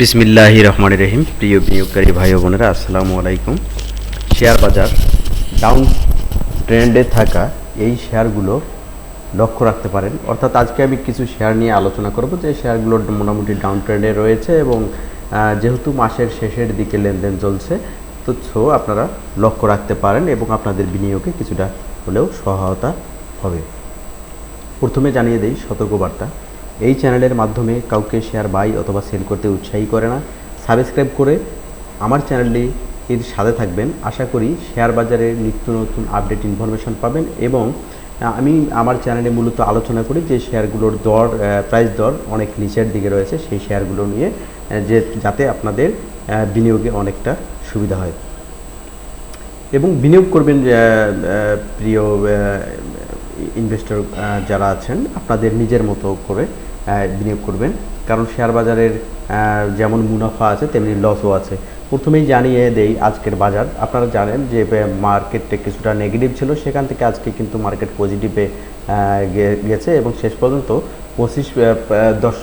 বিসমিল্লাহি রহমান রহিম। প্রিয় বিনিয়োগকারী ভাই বোনেরা, আসসালামু আলাইকুম। শেয়ার বাজার ডাউন ট্রেন্ডে থাকা এই শেয়ারগুলো লক্ষ্য রাখতে পারেন। অর্থাৎ আজকে আমি কিছু শেয়ার নিয়ে আলোচনা করব। যে শেয়ারগুলো মোটামুটি ডাউন ট্রেন্ডে রয়েছে এবং যেহেতু মাসের শেষের দিকে লেনদেন চলছে, তো সো আপনারা লক্ষ্য রাখতে পারেন এবং আপনাদের বিনিয়োগে কিছুটা হলেও সহায়তা হবে। প্রথমে জানিয়ে দিই সতর্কবার্তা এই চ্যানেলের মাধ্যমে কাউকে শেয়ার বাই অথবা সেল করতে উৎসাহী করে না। সাবস্ক্রাইব করে আমার চ্যানেলটি এর সাথে থাকবেন। আশা করি শেয়ার বাজারে নিত্য নতুন আপডেট ইনফরমেশন পাবেন এবং আমি আমার চ্যানেলে মূলত আলোচনা করি যে শেয়ারগুলোর দর প্রাইস দর অনেক নিচের দিকে রয়েছে। সেই শেয়ারগুলো নিয়ে যে, যাতে আপনাদের বিনিয়োগে অনেকটা সুবিধা হয়। এবং বিনিয়োগ করবেন প্রিয় ইনভেস্টর যারা আছেন, আপনাদের নিজের মতো করে বিনিয়োগ করবেন। কারণ শেয়ার বাজারের যেমন মুনাফা আছে, তেমনি লসও আছে। প্রথমেই জানিয়ে দেই আজকের বাজার। আপনারা জানেন যে মার্কেটে কিছুটা নেগেটিভ ছিল। সেখান থেকে আজকে কিন্তু মার্কেট পজিটিভে গেছে এবং শেষ পর্যন্ত পঁচিশ দশ,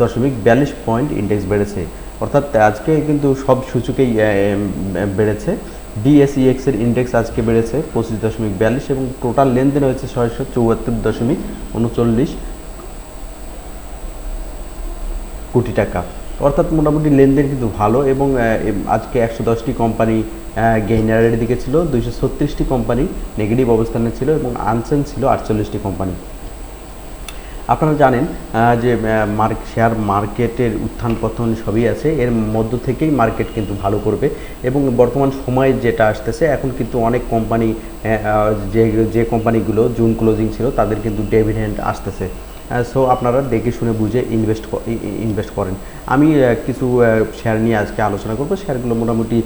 দশমিক বিয়াল্লিশ পয়েন্ট ইন্ডেক্স বেড়েছে। অর্থাৎ আজকে কিন্তু সব সূচকেই বেড়েছে। ডিএসইএক্স এর ইন্ডেক্স আজকে বেড়েছে পঁচিশ দশমিক বিয়াল্লিশ এবং টোটাল লেনদেন হয়েছে ছয়শো চৌয়াত্তর দশমিক উনচল্লিশ কোটি টাকা। অর্থাৎ মোটামুটি লেনদেন কিন্তু ভালো এবং আজকে একশো দশটি কোম্পানি গেইনারের দিকে ছিল, দুইশো ছত্রিশটি কোম্পানি নেগেটিভ অবস্থানে ছিল এবং আনসেন ছিল আটচল্লিশটি কোম্পানি আপনারা জানেন যে মার্ক, শেয়ার মার্কেটের উত্থান পতন সবই আছে, এর মধ্য থেকেই মার্কেট কিন্তু ভালো করবে এবং বর্তমান সময়ে যেটা আসতেছে, এখন কিন্তু অনেক কোম্পানি যে যে কোম্পানিগুলো জুন ক্লোজিং ছিল, তাদের কিন্তু ডেভিডেন্ট আসতেছে। সো আপনারা দেখে শুনে বুঝে ইনভেস্ট ইনভেস্ট করেন। আমি কিছু শেয়ার নিয়ে আজকে আলোচনা করব। শেয়ারগুলো মোটামুটি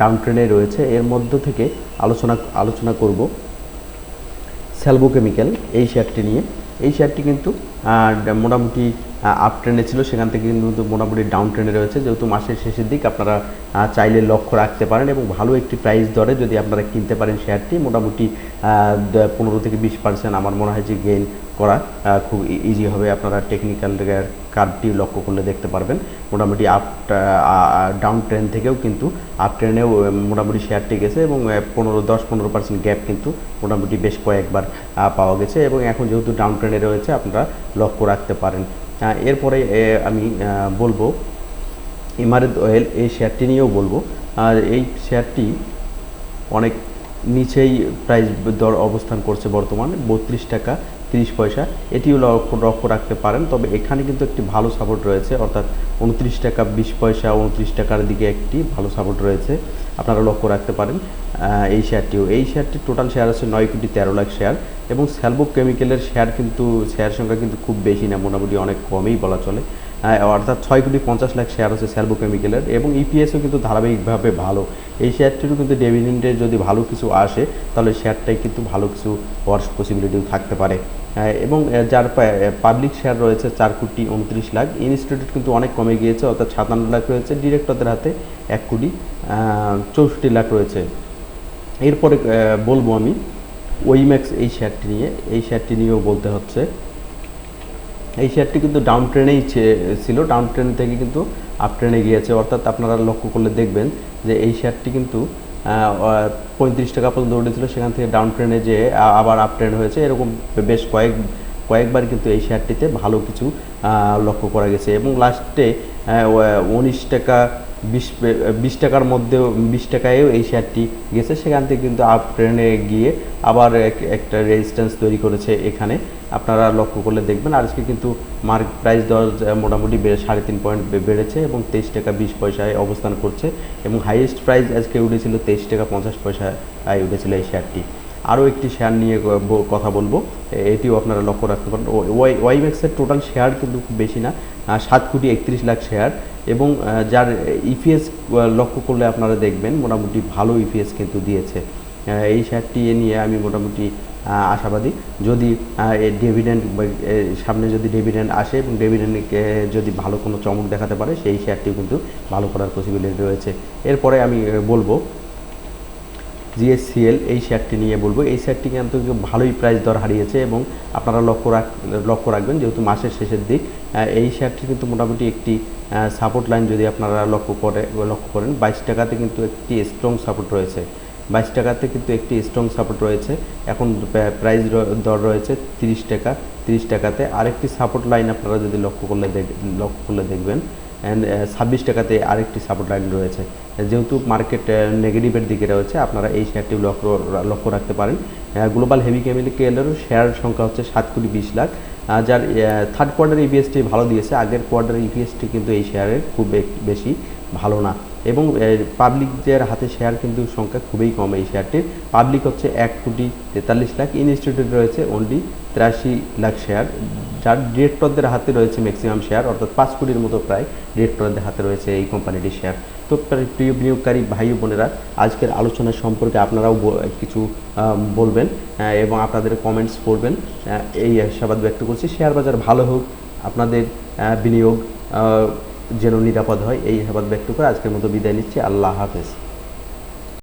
ডাউন ট্রেনে রয়েছে। এর মধ্য থেকে আলোচনা আলোচনা করব। স্যালবো কেমিক্যাল এই শেয়ারটি নিয়ে। এই শেয়ারটি কিন্তু মোটামুটি আপ ট্রেনে ছিল, সেখান থেকে কিন্তু মোটামুটি ডাউন ট্রেনে রয়েছে। যেহেতু মাসের শেষের দিক, আপনারা চাইলে লক্ষ্য রাখতে পারেন এবং ভালো একটি প্রাইস দরে যদি আপনারা কিনতে পারেন শেয়ারটি মোটামুটি পনেরো থেকে বিশ পার্সেন্ট আমার মনে হয় যে গেইন করা খুব ইজি হবে। আপনারা টেকনিক্যাল কার্ডটি লক্ষ্য করলে দেখতে পারবেন। মোটামুটি আপ ডাউন ট্রেন থেকেও কিন্তু আপ ট্রেনেও মোটামুটি শেয়ারটি গেছে এবং পনেরো, দশ, পনেরো পার্সেন্ট গ্যাপ কিন্তু মোটামুটি বেশ কয়েকবার পাওয়া গেছে এবং এখন যেহেতু ডাউন ট্রেনে রয়েছে, আপনারা লক্ষ্য রাখতে পারেন। এরপরে আমি বলব ইমারত অয়েল এই শেয়ারটি নিয়েও বলব, আর এই শেয়ারটি অনেক নিচেই প্রাইস দর অবস্থান করছে বর্তমানে, বত্রিশ টাকা তিরিশ পয়সা। এটিও লক্ষ্য লক্ষ্য রাখতে পারেন। তবে এখানে কিন্তু একটি ভালো সাপোর্ট রয়েছে। অর্থাৎ উনত্রিশ টাকা, বিশ পয়সা, উনত্রিশ টাকার দিকে একটি ভালো সাপোর্ট রয়েছে। আপনারা লক্ষ্য রাখতে পারেন এই শেয়ারটিও এই শেয়ারটি টোটাল শেয়ার আছে নয় কোটি তেরো লাখ শেয়ার এবং স্যালবো কেমিক্যালের শেয়ার কিন্তু শেয়ার সংখ্যা কিন্তু খুব বেশি না, মোটামুটি অনেক কমেই বলা চলে। অর্থাৎ ছয় কোটি পঞ্চাশ লাখ শেয়ার আছে স্যালবো কেমিক্যালের এবং ইপিএসও কিন্তু ধারাবাহিকভাবে ভালো। এই শেয়ারটিরও কিন্তু ডেভিডেন্ডে যদি ভালো কিছু আসে তাহলে শেয়ারটাই কিন্তু ভালো কিছু হওয়ার পসিবিলিটিও থাকতে পারে। আহ, এবং যার পাবলিক শেয়ার রয়েছে চার কোটি উনত্রিশ লাখ। ইনস্টিটিউট কিন্তু অনেক কমে গিয়েছে অর্থাৎ সাতান্ন লাখ রয়েছে। ডিরেক্টরদের হাতে এক কোটি চৌষট্টি লাখ রয়েছে। এরপরে বলব আমি ওইম্যাক্স এই শেয়ারটি নিয়ে এই শেয়ারটি নিয়েও বলতে হচ্ছে এই শেয়ারটি কিন্তু ডাউন ট্রেনেই ছিল। ডাউন ট্রেন থেকে কিন্তু আপ ট্রেনে গিয়েছে। অর্থাৎ আপনারা লক্ষ্য করলে দেখবেন যে এই শেয়ারটি কিন্তু পঁয়ত্রিশ টাকা পর্যন্ত উঠেছিল। সেখান থেকে ডাউন ট্রেনে যে আবার আপ ট্রেন হয়েছে। এরকম বেশ কয়েক, কয়েকবার কিন্তু এই শেয়ারটিতে ভালো কিছু লক্ষ্য করা গেছে। এবং লাস্টে উনিশ টাকা বিশ বিশ টাকার মধ্যেও, বিশ টাকায়ও এই শেয়ারটি গেছে। সেখান থেকে কিন্তু আপ ট্রেনে গিয়ে আবার এক- একটা রেজিস্ট্যান্স তৈরি করেছে এখানে। আপনারা লক্ষ্য করলে দেখবেন, আজকে কিন্তু মার্ক প্রাইস দর মোটামুটি সাড়ে তিন পয়েন্ট বেড়েছে এবং তেইশ টাকা বিশ পয়সায় অবস্থান করছে এবং হাইয়েস্ট প্রাইস আজকে উঠেছিল তেইশ টাকা পঞ্চাশ পয়সায় উঠেছিল এই শেয়ারটি আরও একটি শেয়ার নিয়ে কথা বলব। এটিও আপনারা লক্ষ্য রাখতে পারেন। ওয়াই ওয়াইম্যাক্সের টোটাল শেয়ার কিন্তু খুব বেশি না। সাত কোটি একত্রিশ লাখ শেয়ার এবং যার ইপিএস লক্ষ্য করলে আপনারা দেখবেন মোটামুটি ভালো ইপিএস কিন্তু দিয়েছে। এই শেয়ারটি নিয়ে আমি মোটামুটি আশাবাদী। যদি ডেভিডেন্ট সামনে যদি ডেভিডেন্ট আসে এবং ডেভিডেন্ট যদি ভালো কোনো চমক দেখাতে পারে, সেই শেয়ারটিও কিন্তু ভালো করার পসিবিলিটি রয়েছে। এরপরে আমি বলব জিএসসিএল এই শেয়ারটি নিয়ে বলব। এই শেয়ারটি কিন্তু ভালোই প্রাইস দর হারিয়েছে এবং আপনারা লক্ষ্য রাখ, লক্ষ্য রাখবেন যেহেতু মাসের শেষের দিক এই শেয়ারটি কিন্তু মোটামুটি একটি সাপোর্ট লাইন যদি আপনারা লক্ষ্য করে, লক্ষ্য করেন, বাইশ টাকাতে কিন্তু একটি স্ট্রং সাপোর্ট রয়েছে। বাইশ টাকাতে কিন্তু একটি স্ট্রং সাপোর্ট রয়েছে। এখন প্রাইস দর রয়েছে তিরিশ টাকা। তিরিশ টাকাতে আরেকটি সাপোর্ট লাইন আপনারা যদি লক্ষ্য করলে দেখ- লক্ষ্য করলে দেখবেন ছাব্বিশ টাকাতে আরেকটি সাপোর্ট লাইন রয়েছে। যেহেতু মার্কেট নেগেটিভের দিকে রয়েছে, আপনারা এই শেয়ারটি লক্ষ্য লক্ষ্য রাখতে পারেন। গ্লোবাল হেভি কেমিক্যালের শেয়ার সংখ্যা হচ্ছে সাত কোটি বিশ লাখ। যার থার্ড কোয়ার্টার ইপিএসটি ভালো দিয়েছে, আগের কোয়ার্টার ইপিএসটি কিন্তু এই শেয়ারের খুব বেশি। ভালো না। এবং পাবলিকদের হাতে শেয়ার কিন্তু সংখ্যা খুবই কম এই শেয়ারটির পাবলিক হচ্ছে এক কোটি তেতাল্লিশ লাখ। ইনস্টিটিউট রয়েছে অনলি তিরাশি লাখ শেয়ার যার ডিরেক্টরদের হাতে রয়েছে ম্যাক্সিমাম শেয়ার অর্থাৎ পাঁচ কোটির মতো প্রায় ডিরেক্টরদের হাতে রয়েছে এই কোম্পানিটির শেয়ার তো, প্রিয় বিনিয়োগকারী ভাই বোনেরা, আজকের আলোচনা সম্পর্কে আপনারাও কিছু বলবেন এবং আপনাদের কমেন্টস করবেন এই আশাবাদ ব্যক্ত করছি। শেয়ার বাজার ভালো হোক, আপনাদের বিনিয়োগ যেন নিরাপদ হয় এই আশাবাদ ব্যক্ত করে আজকের মতো বিদায় নিচ্ছি। আল্লাহ হাফেজ।